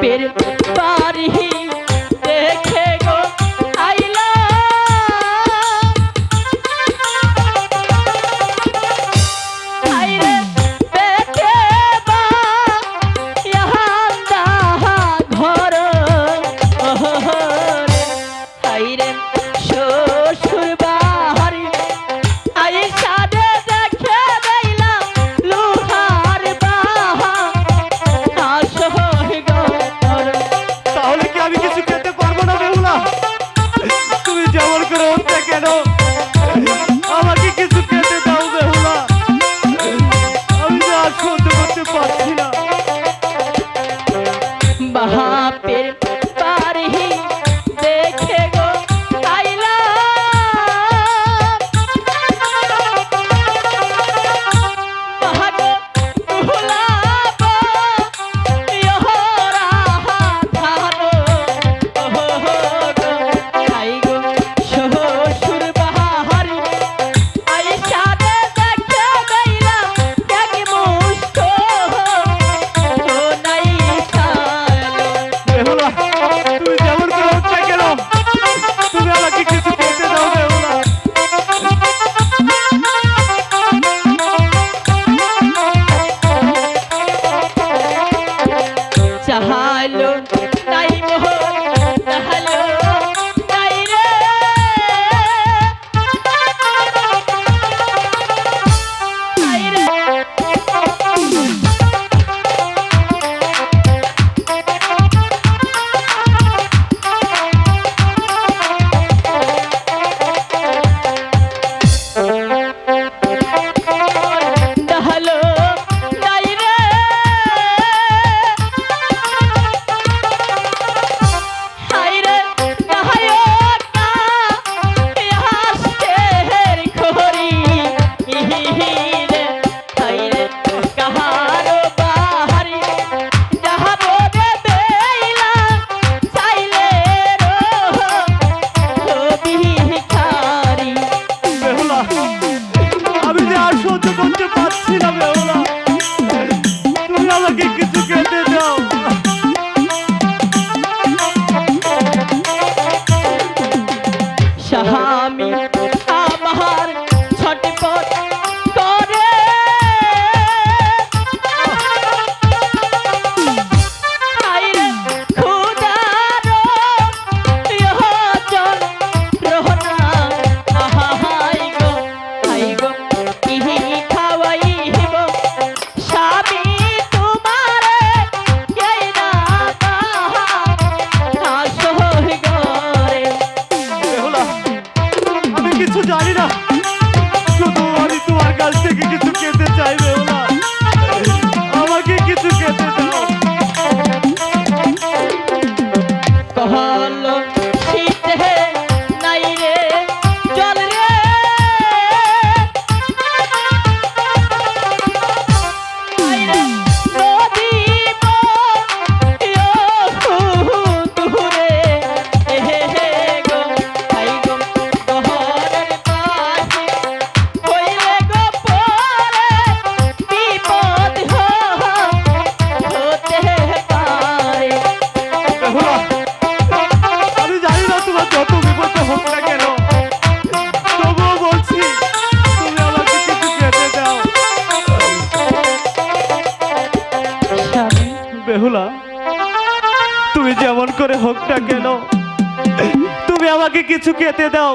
espelho. আমি কিছু খেতে পারব না বেহুলা তুমি জবর করে হত্যা কেন? তুমি আমাকে কিছু বলতে দাও না চাহালো রেহুলা তুমি যেমন করে হোকটা কেন তুমি আমাকে কিছু খেতে দাও।